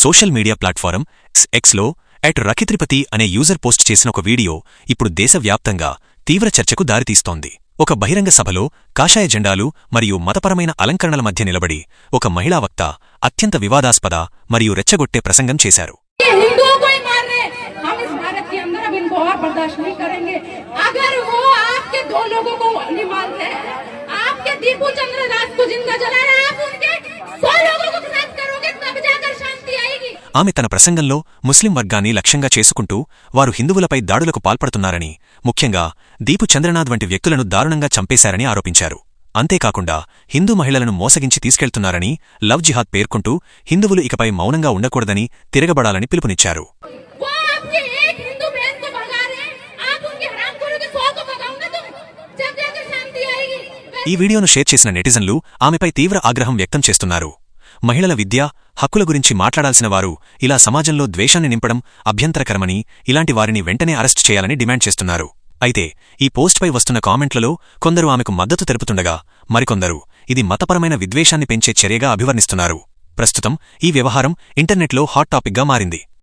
Social media platform ఎక్స్లో at రకిత్రిపతి అనే user post చేసిన ఒక వీడియో ఇప్పుడు దేశవ్యాప్తంగా తీవ్ర చర్చకు దారితీస్తోంది ఒక బహిరంగ సభలో కాషాయ జెండాలు మరియు మతపరమైన అలంకరణల మధ్య నిలబడి ఒక మహిళా వక్త అత్యంత వివాదాస్పద మరియు రెచ్చగొట్టే ప్రసంగం చేశారు ये हिंदुओं को ही मार रहे हैं हम इस भारत के अंदर अब इनको और बर्दाश्त नहीं करेंगे अगर वो आपके दो लोगों को नहीं मारते हैं, आपके दीपू चंद्र राज को जिंदा जला ఆమె తన ప్రసంగంలో ముస్లిం వర్గాన్ని లక్ష్యంగా చేసుకుంటూ వారు హిందువులపై దాడులకు పాల్పడుతున్నారని ముఖ్యంగా దీపు చంద్రనాథ్ వంటి వ్యక్తులను దారుణంగా చంపేశారని ఆరోపించారు. అంతేకాకుండా హిందూ మహిళలను మోసగించి తీసుకెళ్తున్నారని లవ్ జిహాద్ పేర్కొంటూ హిందువులు ఇకపై మౌనంగా ఉండకూడదని తిరగబడాలని పిలుపునిచ్చారు. ఈ వీడియోను షేర్ చేసిన నెటిజన్లు ఆమెపై తీవ్ర ఆగ్రహం వ్యక్తం చేస్తున్నారు. మహిళల విద్య హక్కుల గురించి మాట్లాడాల్సిన వారు ఇలా సమాజంలో ద్వేషాన్ని నింపడం అభ్యంతరకరమని ఇలాంటి వారిని వెంటనే అరెస్ట్ చేయాలని డిమాండ్ చేస్తున్నారు. అయితే ఈ పోస్ట్పై వస్తున్న కామెంట్లలో కొందరు ఆమెకు మద్దతు తెలుపుతుండగా మరికొందరు ఇది మతపరమైన విద్వేషాన్ని పెంచే చర్యగా అభివర్ణిస్తున్నారు. ప్రస్తుతం ఈ వ్యవహారం ఇంటర్నెట్లో హాట్ టాపిక్గా మారింది.